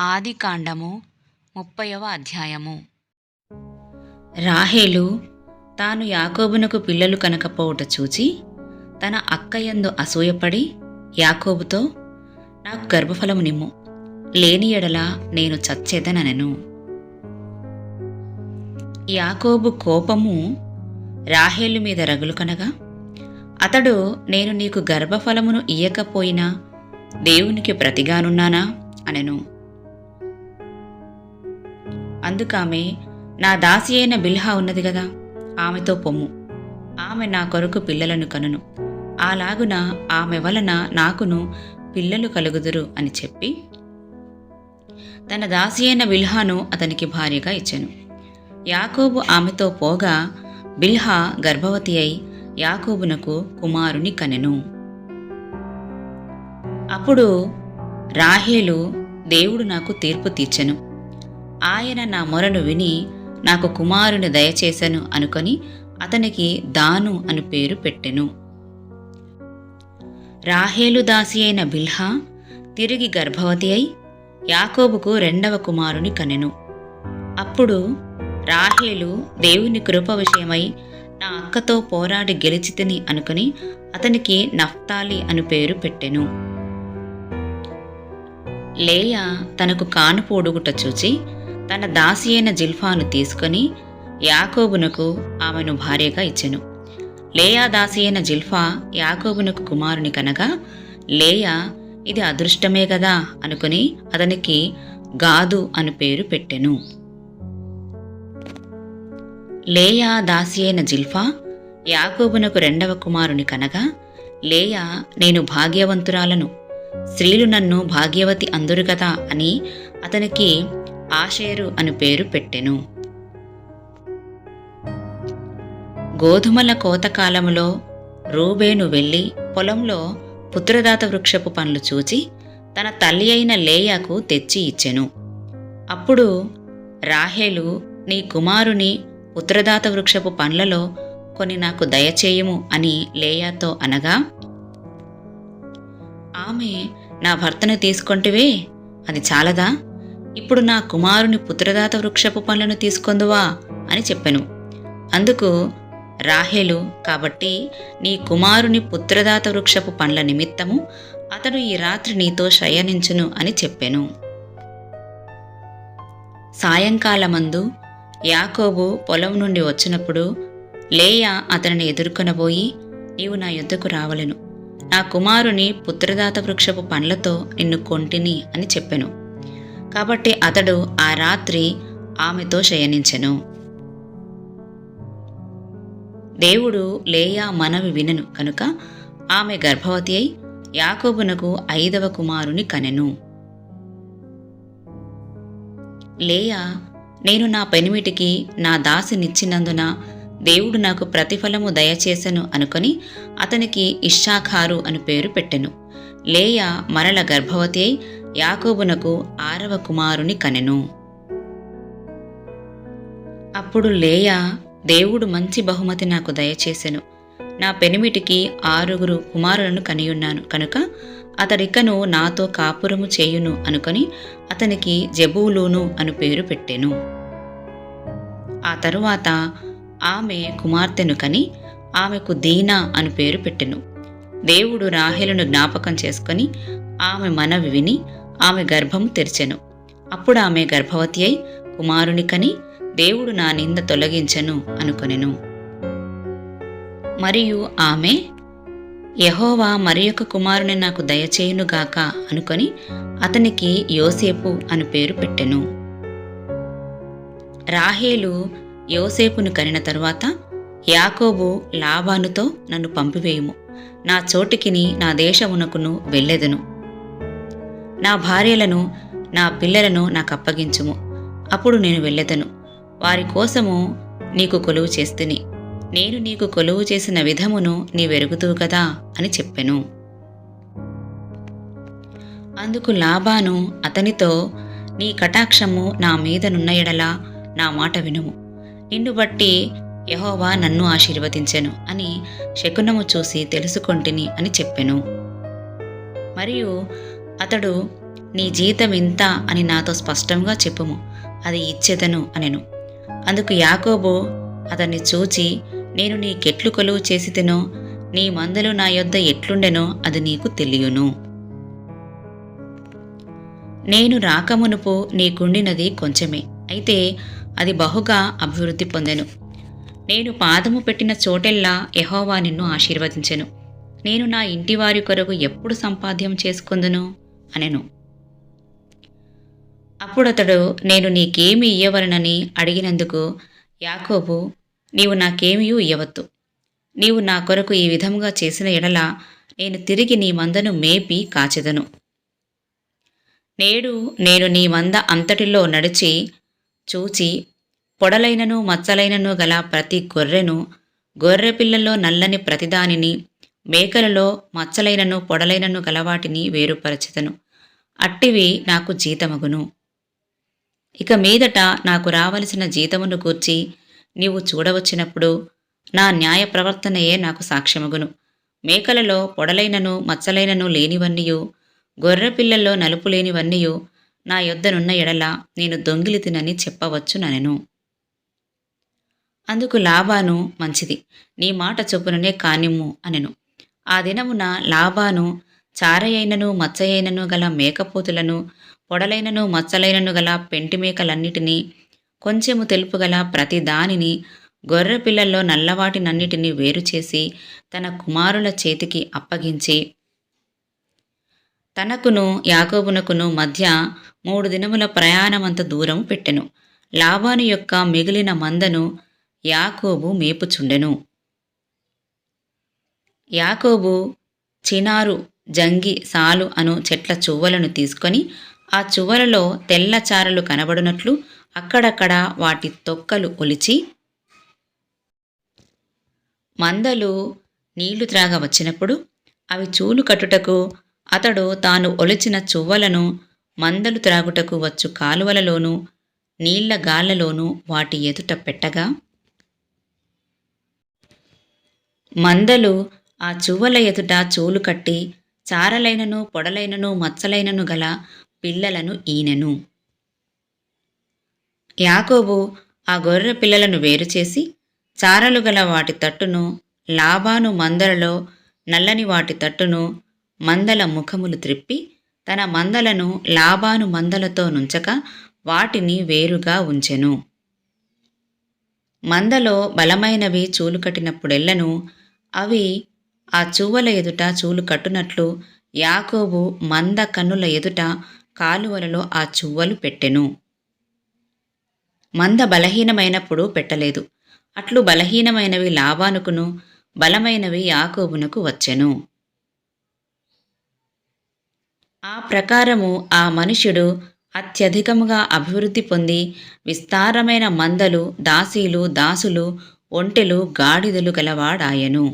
ఆదికాండము ముప్పైవ అధ్యాయము. రాహేలు తాను యాకోబునకు పిల్లలు కనకపోవుట చూచి తన అక్కయందు అసూయపడి యాకోబుతో నాకు గర్భఫలము నిమ్ము. లేని ఎడల నేను చచ్చేదనను యాకోబు కోపము రాహేలు మీద రగులు కనగా అతడు నేను నీకు గర్భఫలమును ఇయ్యకపోయినా దేవునికి ప్రతిగానున్నానా? అనెను. అందుకామె నా దాసి అయిన బిల్హా ఉన్నది గదా ఆమెతో పొమ్ము. ఆమె నా కొరకు పిల్లలను కనును. అలాగున ఆమె వలన నాకును పిల్లలు కలుగుదురు అని చెప్పి తన దాసి అయిన బిల్హాను అతనికి భార్యగా ఇచ్చెను. యాకోబు ఆమెతో పోగా బిల్హా గర్భవతి అయి యాకోబునకు కుమారుని కనెను. అప్పుడు రాహేలు దేవుడు నాకు తీర్పు తీర్చెను. ఆయన నా మొరను విని నాకు కుమారుని దయచేశను అనుకొని అతనికి దాను అను పేరు పెట్టెను. రాహేలు దాసి అయిన బిల్హా తిరిగి గర్భవతి అయి యాకోబుకు రెండవ కుమారుని కనెను. అప్పుడు రాహేలు దేవుని కృప విషయమై నా అక్కతో పోరాడి గెలిచితిని అనుకుని అతనికి నఫ్తాలి అను పేరు పెట్టెను. లేయా తనకు కానుపోడుగుట చూచి తన దాసి అయిన జిల్ఫాను తీసుకొని యాకోబునకు ఆమెను భార్యగా ఇచ్చెను. లేయా దాసి అయిన జిల్ఫా యాకోబునకు కుమారుని కనగా లేయా ఇది అదృష్టమే కదా అనుకుని అతనికి గాదు అను పేరు పెట్టెను. లేయా దాసి అయిన జిల్ఫా యాకోబునకు రెండవ కుమారుని కనగా లేయా నేను భాగ్యవంతురాలను. స్త్రీలు నన్ను భాగ్యవతి అందురు కదా అని అతనికి ఆషేరు అను పేరు పెట్టెను. గోధుమల కోతకాలములో రూబేను వెళ్ళి పొలంలో పుత్రదాత వృక్షపు పండ్లు చూచి తన తల్లి అయిన లేయాకు తెచ్చి ఇచ్చెను. అప్పుడు రాహేలు నీ కుమారుని పుత్రదాత వృక్షపు పండ్లలో కొన్ని నాకు దయచేయము అని లేయాతో అనగా ఆమె నా భర్తను తీసుకొంటివే అది చాలదా? ఇప్పుడు నా కుమారుని పుత్రదాత వృక్షపు పండ్లను తీసుకొందువా అని చెప్పెను. అందుకు రాహేలు కాబట్టి నీ కుమారుని పుత్రదాత వృక్షపు పండ్ల నిమిత్తము అతడు ఈ రాత్రి నీతో శయనించును అని చెప్పెను. సాయంకాలమందు యాకోబు పొలం నుండి వచ్చినప్పుడు లేయా అతనిని ఎదుర్కొనబోయి నీవు నా యుద్ధకు రావలెను. నా కుమారుని పుత్రదాత వృక్షపు పండ్లతో నిన్ను కొంటిని అని చెప్పెను. కాబట్టి అతడు ఆ రాత్రి ఆమెతో శయనించెను. దేవుడు లేయా మనవి వినను కనుక ఆమె గర్భవతి అయి యాకోబునకు ఐదవ కుమారుని కనెను. లేయా నేను నా పెనిమిటికి నా దాసినిచ్చినందున దేవుడు నాకు ప్రతిఫలము దయచేసెను అనుకొని అతనికి ఇషాఖారు అని పేరు పెట్టెను. లేయా మరల గర్భవతి అయి యాకోబునకు ఆరవ కుమారుని కనెను. అప్పుడు లేయా దేవుడు మంచి బహుమతి నాకు దయచేసెను. నా పెనిమిటికి ఆరుగురు కుమారులను కనియున్నాను. కనుక అతడికను నాతో కాపురము చేయును అనుకొని అతనికి జబూలూను అను పేరు పెట్టెను. ఆ తరువాత ఆమె కుమార్తెను కని ఆమెకు దీనా అను పేరు పెట్టెను. దేవుడు రాహేలును జ్ఞాపకం చేసుకొని ఆమె మనవి విని ఆమె గర్భము తెరిచెను. అప్పుడు ఆమె గర్భవతి అయి కుమారుని కని దేవుడు నా నింద తొలగించెను అనుకొనెను. మరియు ఆమె యహోవా మరి యొక్క కుమారుని నాకు దయచేయునుగాక అనుకొని అతనికి యోసేపు అను పేరు పెట్టెను. రాహేలు యోసేపును కనిన తరువాత యాకోబు లాబానుతో నన్ను పంపివేయుము. నా చోటికిని నా దేశమునకును వెళ్ళెదను. నా భార్యలను నా పిల్లలను నాకు అప్పగించుము అప్పుడు నేను వెళ్ళెదను. వారి కోసము నీకు కొలువు చేస్తుని. నేను నీకు కొలువు చేసిన విధమును నీవెరుగుతువు కదా అని చెప్పెను. అందుకు లాభాను అతనితో నీ కటాక్షము నా మీదనున్న ఎడలా నా మాట వినుము. నిన్ను బట్టి యహోవా నన్ను ఆశీర్వదించెను అని శకునము చూసి తెలుసుకొంటిని అని చెప్పెను. మరియు అతడు నీ జీతం ఇంత అని నాతో స్పష్టంగా చెప్పుము. అది ఇచ్చేదను అనెను. అందుకు యాకోబు అతన్ని చూచి నేను నీకెట్లు కొలువు చేసి తినో నీ మందలు నా యొద్ద ఎట్లుండెనో అది నీకు తెలియను. నేను రాకమునుపు నీకుండినది కొంచెమే. అయితే అది బహుగా అభివృద్ధి పొందెను. నేను పాదము పెట్టిన చోటెల్లా యహోవా నిన్ను ఆశీర్వదించెను. నేను నా ఇంటివారి కొరకు ఎప్పుడు సంపాద్యం చేసుకుందును? అనెను. అప్పుడతడు నేను నీకేమి ఇయ్యవలనని అడిగినందుకు యాకోబు నీవు నాకేమీ ఇయ్యవద్దు. నీవు నా కొరకు ఈ విధముగా చేసిన ఎడల నేను తిరిగి నీ మందను మేపి కాచెదను. నేడు నేను నీ మంద అంతటిలో నడిచి చూచి పొడలైనను మచ్చలైనను గల ప్రతి గొర్రెను గొర్రె పిల్లలో నల్లని ప్రతిదానిని మేకలలో మచ్చలైనను పొడలైనను గలవాటిని వేరుపరచెదను. అట్టివి నాకు జీతమగును. ఇక మీదట నాకు రావలసిన జీతమును గూర్చి నీవు చూడవచ్చినప్పుడు నా న్యాయ ప్రవర్తనయే నాకు సాక్ష్యమగును. మేకలలో పొడలైనను మచ్చలైనను లేనివన్నీయు గొర్రె పిల్లల్లో నలుపు లేనివన్నీయు నా యొద్దనున్న ఎడల నేను దొంగిలి తినని చెప్పవచ్చు ననెను అందుకు లాబాను మంచిది. నీ మాట చొప్పుననే కానిమ్ము అనెను. ఆ దినమున లాబాను చారయైనను మచ్చయైనను గల మేకపోతులను పొడలైనను మచ్చలైనను గల పెంటి మేకలన్నిటినీ కొంచెము తెలుపు గల ప్రతి దానిని గొర్రె పిల్లల్లో నల్లవాటినన్నిటినీ వేరు చేసి తన కుమారుల చేతికి అప్పగించి తనకును యాకోబునకును మధ్య మూడు దినముల ప్రయాణమంత దూరం పెట్టెను. లాభాను యొక్క మిగిలిన మందను యాకోబు మేపుచుండెను. యాకోబు చినారు జంగి సాలు అను చెట్ల చువ్వలను తీసుకొని ఆ చువ్వలలో తెల్ల చారలు కనబడునట్లు అక్కడక్కడ వాటి తొక్కలు ఒలిచి మందలు నీళ్ళు త్రాగ వచ్చినప్పుడు అవి చూలు కట్టుటకు అతడు తాను ఒలిచిన చువ్వలను మందలు త్రాగుటకు వచ్చు కాలువలలోనూ నీళ్ళ గాళ్ళలోనూ వాటి ఎదుట పెట్టగా మందలు ఆ చువ్వల ఎదుట చూలు కట్టి చారలైనను పొడలైనను మచ్చలైనను గల పిల్లలను ఈనెను. యాకోబు ఆ గొర్రె పిల్లలను వేరు చేసి చారలు గల వాటి తట్టును లాభాను మందలలో నల్లని వాటి తట్టును మందల ముఖములు త్రిప్పి తన మందలను లాభాను మందలతో నుంచక వాటిని వేరుగా ఉంచెను. మందలో బలమైనవి చూలు కట్టినప్పుడెల్లను అవి ఆ చువ్వల ఎదుట చూలు కట్టునట్లు యాకోబు మంద కన్నుల ఎదుట కాలువలలో ఆ చువ్వలు పెట్టెను. మంద బలహీనమైనప్పుడు పెట్టలేదు. అట్లు బలహీనమైనవి లాభానుకును బలమైనవి యాకోబునకు వచ్చెను. ఆ ప్రకారము ఆ మనుష్యుడు అత్యధికముగా అభివృద్ధి పొంది విస్తారమైన మందలు దాసీలు దాసులు ఒంటెలు గాడిదలు గలవాడాయెను.